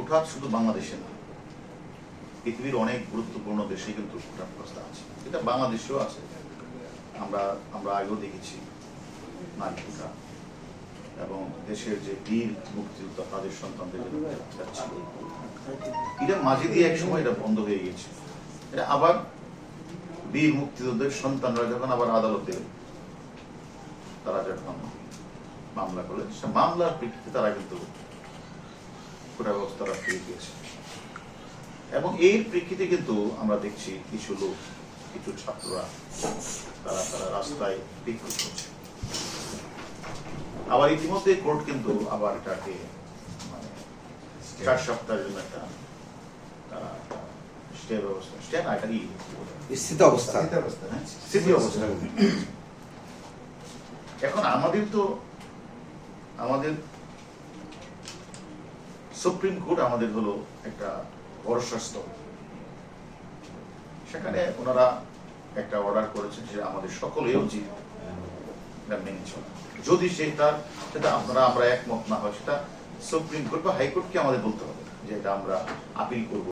কুঠার শুধু বাংলাদেশে না, পৃথিবীর অনেক গুরুত্বপূর্ণ দেশে কিন্তু কুঠার প্রস্তাব আছে। এটা বাংলাদেশেও আছে। আমরা আমরা আগেও দেখেছি নারী কুঠার এবং দেশের যে বীর মুক্তিযোদ্ধা, তাদের সন্তানদের এটা মাঝে দিয়ে এক সময় এটা বন্ধ হয়ে গেছে এটা আবার বীর মুক্তিযোদ্ধার সন্তানরা যখন আবার আদালতে তারা যখন মামলা করলেন, সে মামলার প্রেক্ষিতে তারা কিন্তু কোটা ব্যবস্থাটা ফিরে গিয়েছে এবং এই প্রেক্ষিতে কিন্তু আমরা দেখছি কিছু লোক কিছু ছাত্ররা তারা তারা রাস্তায় বিক্ষোভ করছে। আবার ইতিমধ্যে কোর্ট কিন্তু আবার এটাকে মানে চার সপ্তাহের জন্য একটা তারা স্টে ব্যবস্থা স্টে না এটা কি স্থিত অবস্থা হ্যাঁ, স্থিতি অবস্থা। এখন আমাদের তো আমাদের সুপ্রিম কোর্ট আমাদের হলো একটা ভরসাস্ত। সেখানে ওনারা একটা অর্ডার করেছেন যে আমাদের সকলেই উচিত মেনে চলা। যদি সেটা সেটা আপনারা, আমরা একমত না হয়, সেটা সুপ্রিম কোর্ট বা হাইকোর্টকে আমাদের বলতে হবে যে এটা আমরা আপিল করব।